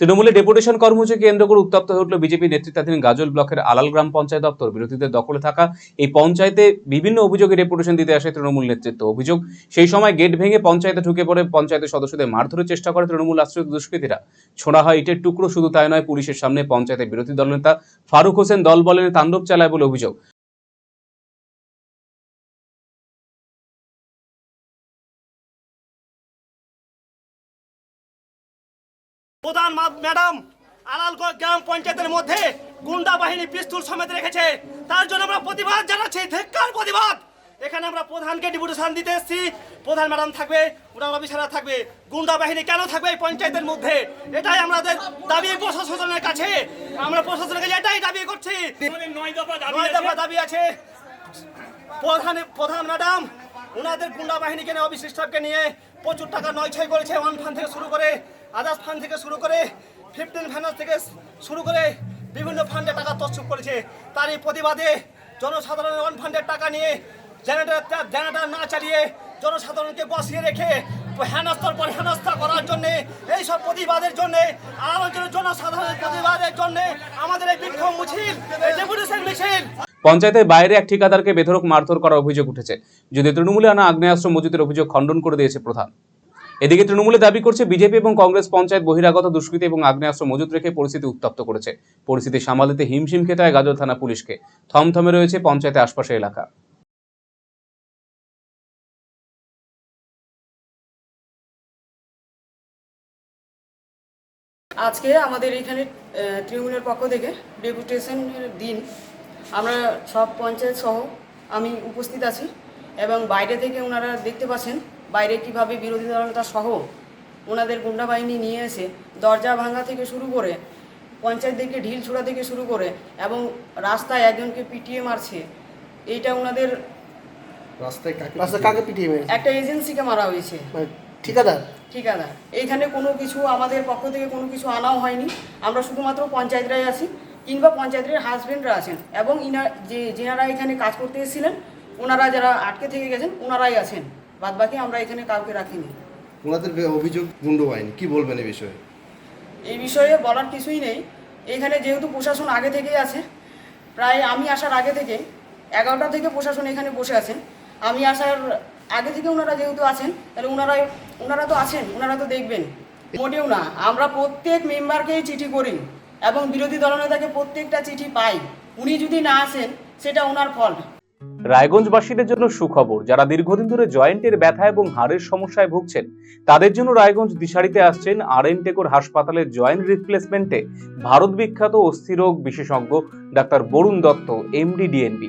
তৃণমূলে ডেপুটেশন কর্মসূচি কেন্দ্র করে উত্তপ্ত হয়ে উঠল বিজেপি নেতৃত্বাধীন গাজল ব্লকের আলাল গ্রাম পঞ্চায়েত দপ্তর। বিরোধীদের দখলে থাকা এই পঞ্চায়েতে বিভিন্ন অভিযোগে ডেপুটেশন দিতে আসে তৃণমূল নেতৃত্ব। অভিযোগ, সেই সময় গেট ভেঙে পঞ্চায়েতে ঢুকে পড়ে পঞ্চায়েতের সদস্যদের মারধরের চেষ্টা করে তৃণমূল আশ্রিত দুষ্কৃতীরা। ছোড়া হয় ইটের টুকরো, শুধু তাই নয়, পুলিশের সামনে পঞ্চায়েতের বিরোধী দলনেতা ফারুক হোসেন দল বলের তাণ্ডব চালায় বলে অভিযোগ। প্রধান ম্যাডাম আলালগড় গ্রাম পঞ্চায়েতের মধ্যে গুন্ডা বাহিনী পিস্তুল সমেত রেখেছে। তার জন্য আমরা প্রতিবাদ জানাচ্ছি ধিক্কার প্রতিবাদ। এখানে আমরা প্রধানকে ডিপুটেশন দিতে এসেছি। প্রধান ম্যাডাম থাকবে প্রধান অফিসাররা থাকবে। গুন্ডা বাহিনী কেন থাকবে এই পঞ্চায়েতের মধ্যে? এটাই আমাদের দাবি প্রশাসনের কাছে। আমরা প্রশাসনের কাছে এটাই দাবি করছি। নয় দফা দাবি আছে। প্রধান প্রধান ম্যাডাম ওনাদের গুন্ডা বাহিনীকে নিয়ে অফিস স্টাফকে নিয়ে প্রচুর টাকা নয় ছয় করেছে ওয়ান ফান্ড থেকে শুরু করে আদার্স ফান্ড থেকে শুরু করে ফিফটিন ফাইন্যান্স থেকে শুরু করে বিভিন্ন ফান্ডে টাকা তৎসুপ করেছে। তারই প্রতিবাদে জনসাধারণের ওয়ান ফান্ডের টাকা নিয়ে জেনারেটর জেনারেটর না চালিয়ে জনসাধারণকে বসিয়ে রেখে হেনস্থার পর হেনস্থা করার জন্যে, এই সব প্রতিবাদের জন্যে আলোচনার জনসাধারণের প্রতিবাদের জন্যে আমাদের এই বিক্ষোভ মিছিল মিছিল পঞ্চায়েতের বাইরে এক ঠিকাদারকে বেধরক মারধর করার অভিযোগ উঠেছে। যদি তৃণমূলে আনা আগ্নেয়াস্ত্র মজুতের অভিযোগ খণ্ডন করে দিয়েছে প্রধান। এদিকে তৃণমূলে দাবি করছে, বিজেপি এবং কংগ্রেস পঞ্চায়েত বহিরাগত দুষ্কৃতি এবং আগ্নেয়াস্ত্র মজুত রেখে পরিস্থিতি উত্তপ্ত করেছে। পরিস্থিতি সামাল দিতে হিমশিম খেতে হয় গাজল থানা পুলিশকে। থমথমে রয়েছে পঞ্চায়েতের আশপাশের এলাকা। আজকে আমাদের এখানে তৃণমূলের পক্ষ থেকে ডেপুটেশনের দিন আমরা সব পঞ্চায়েত সহ আমি উপস্থিত আছি এবং বাইরে থেকে ওনারা দেখতে পাচ্ছেন বাইরে কীভাবে বিরোধী দলনেতা সহ ওনাদের গুন্ডা বাহিনী নিয়ে এসে দরজা ভাঙা থেকে শুরু করে পঞ্চায়েতদেরকে ঢিল ছোড়া থেকে শুরু করে এবং রাস্তায় একজনকে পিটিয়ে মারছে এইটা ওনাদের রাস্তায় কাকে কাকে পিটিয়ে মেরেছে? একটা এজেন্সিকে মারা হয়েছে। মানে ঠিকাদার? ঠিকাদার। এইখানে কোনো কিছু আমাদের পক্ষ থেকে কোনো কিছু আনাও হয়নি। আমরা শুধুমাত্র পঞ্চায়েতরাই আছি। কিংবা পঞ্চায়েতের হাজবেন্ডরা আছেন এবং ইনা যে যেনারা এখানে কাজ করতে এসেছিলেন ওনারা যারা আটকে থেকে গেছেন ওনারাই আছেন। বাদবাকি আমরা এখানে কাউকে রাখিনি। ওনাদের অভিযোগ গুন্ড বাহিনী কি বলবেন এই বিষয়ে? এই বিষয়ে বলার কিছুই নেই। এখানে যেহেতু প্রশাসন আগে থেকেই আছে প্রায় আমি আসার আগে থেকে এগারোটা থেকে প্রশাসন এখানে বসে আছেন। আমি আসার আগে থেকে ওনারা যেহেতু আছেন তাহলে ওনারাই ওনারা তো আছেন ওনারা তো দেখবেন। মোটেও না আমরা প্রত্যেক মেম্বারকেই চিঠি করি। এবং বিরোধী দলনেতাকে প্রত্যেকটা চিঠি পাই। উনি যদি না আসেন, সেটা ওনার ফল্ট রায়গঞ্জবাসীদের জন্য সুখবর, যারা দীর্ঘদিন ধরে জয়েন্টের ব্যথা এবং হাড়ের সমস্যায় ভুগছেন, তাদের জন্য রায়গঞ্জ দিশারিতে আসছেন আর এন টেকোর হাসপাতালের জয়েন্ট রিপ্লেসমেন্টে ভারত বিখ্যাত অস্থিরোগ বিশেষজ্ঞ doctor Barun Dutta MD DNB